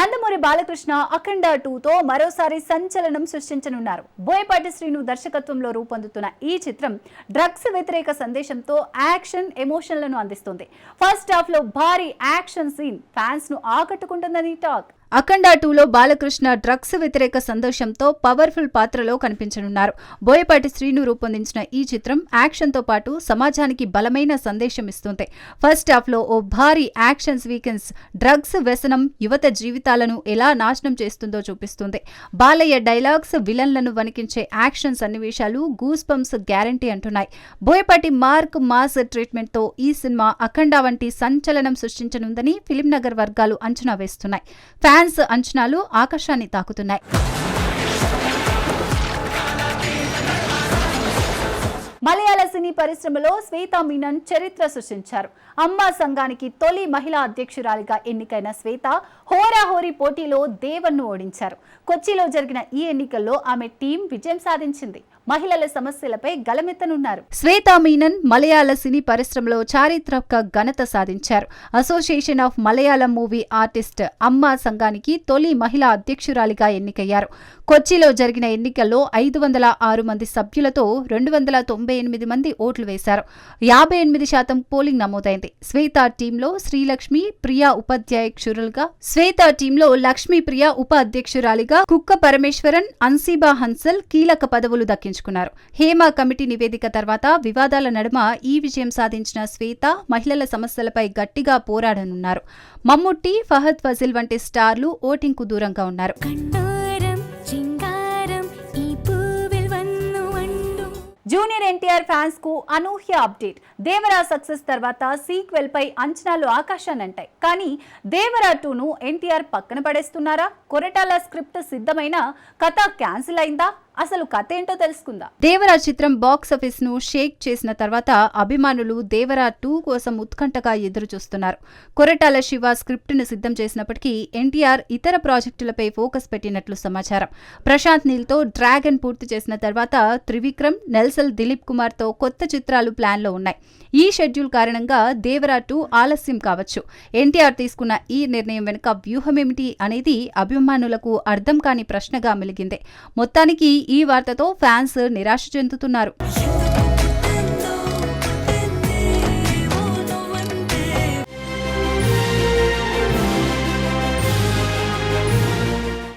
నందమూరి బాలకృష్ణ అఖండ టూతో మరోసారి సంచలనం సృష్టించనున్నారు. బోయపాటి శ్రీను దర్శకత్వంలో రూపొందుతున్న ఈ చిత్రం డ్రగ్స్ వ్యతిరేక సందేశంతో యాక్షన్ ఎమోషన్లను అందిస్తుంది. ఫస్ట్ హాఫ్లో భారీ యాక్షన్ సీన్ ఫ్యాన్స్ను ఆకట్టుకుంటుందని టాక్. అఖండ టూలో బాలకృష్ణ డ్రగ్స్ వ్యతిరేక సందేశంతో పవర్ఫుల్ పాత్రలో కనిపించనున్నారు. బోయపాటి శ్రీను రూపొందించిన ఈ చిత్రం యాక్షన్తో పాటు సమాజానికి బలమైన సందేశం ఇస్తుంది. ఫస్ట్ హాఫ్లో ఓ భారీ యాక్షన్ సీక్వెన్స్ డ్రగ్స్ వ్యసనం యువత జీవితాలను ఎలా నాశనం చేస్తుందో చూపిస్తుంది. బాలయ్య డైలాగ్స్ విలన్లను వణికించే యాక్షన్ సన్నివేశాలు గూస్ బంప్స్ గ్యారంటీ అంటున్నాయి. బోయపాటి మార్క్ మాస్ ట్రీట్మెంట్తో ఈ సినిమా అఖండ వంటి సంచలనం సృష్టించనుందని ఫిలిం నగర్ వర్గాలు అంచనా వేస్తున్నాయి. ఫ్యాన్స్ అంచనాలు ఆకాశాన్ని తాకుతున్నాయి. పరిశ్రమలో శ్వేతా మీనన్ చరిత్ర సృష్టించారు. అమ్మా సంఘానికి తొలి మహిళా అధ్యక్షురాలిగా ఎన్నికైన శ్వేత హోరాహోరీ పోటీలో దేవన్ను ఓడించారు. కొచ్చిలో జరిగిన ఈ ఎన్నికల్లో ఆమె టీం విజయం సాధించింది. మహిళల సమస్యలపై గలమెత్తనున్నారు శ్వేతా మీనన్ మలయాళ సినీ పరిశ్రమలో చారిత్రక ఘనత సాధించారు. Association of Malayalam movie artist AMMA సంఘానికి తొలి మహిళా అధ్యక్షురాలిగా ఎన్నికయ్యారు. కొచ్చిలో జరిగిన ఎన్నికల్లో ఐదు వందల ఆరు మంది సభ్యులతో రెండు వందల తొంభై ఎనిమిది మంది ఓట్లు వేశారు. యాభై ఎనిమిది శాతం పోలింగ్ నమోదైంది. శ్వేత టీంలో శ్రీలక్ష్మి ప్రియా ఉపాధ్యాయక్షురాలుగా శ్వేత టీంలో లక్ష్మీ ప్రియ ఉప అధ్యక్షురాలిగా కుక్క పరమేశ్వరన్ అన్సీబా హన్సల్ కీలక పదవులు దక్కించుకున్నారు. హేమ కమిటీ నివేదిక తర్వాత వివాదాల నడుమ ఈ విజయం సాధించిన శ్వేత మహిళల సమస్యలపై గట్టిగా పోరాడనున్నారు. మమ్ముట్టి ఫహద్ ఫజిల్ వంటి స్టార్లు ఓటింగ్కు దూరంగా ఉన్నారు. జూనియర్ ఫ్యాన్స్కు అనూహ్య అప్డేట్ దేవరా సక్సెస్ తర్వాత సీక్వెల్ పై అంచనాలు ఆకాశానంటాయి కానీ దేవరా టూను ఎన్టీఆర్ పక్కన పడేస్తున్నారా? కొరటాల స్క్రిప్ట్ సిద్ధమైన కథ క్యాన్సిల్ అయిందా? అసలు కథ ఏంటో తెలుసుకుందా? దేవరా చిత్రం బాక్స్ ఆఫీస్ను షేక్ చేసిన తర్వాత అభిమానులు దేవరా టూ కోసం ఉత్కంఠగా ఎదురు చూస్తున్నారు కొరటాల శివ స్క్రిప్ట్ను సిద్ధం చేసినప్పటికీ ఎన్టీఆర్ ఇతర ప్రాజెక్టులపై ఫోకస్ పెట్టినట్లు సమాచారం. ప్రశాంత్ నీల్తో డ్రాగన్ పూర్తి చేసిన తర్వాత త్రివిక్రమ్ నెల్సల్ దిలీప్ కుమార్తో కొత్త చిత్రాలు ప్లాన్లో ఉన్నాయి. ఈ షెడ్యూల్ కారణంగా దేవరా టూ ఆలస్యం కావచ్చు. ఎన్టీఆర్ తీసుకున్న ఈ నిర్ణయం వెనుక వ్యూహమేమిటి అనేది అభిమానులకు అర్థం కాని ప్రశ్నగా మిలిగింది. మొత్తానికి ఈ వార్తతో ఫ్యాన్స్ నిరాశ చెందుతున్నారు.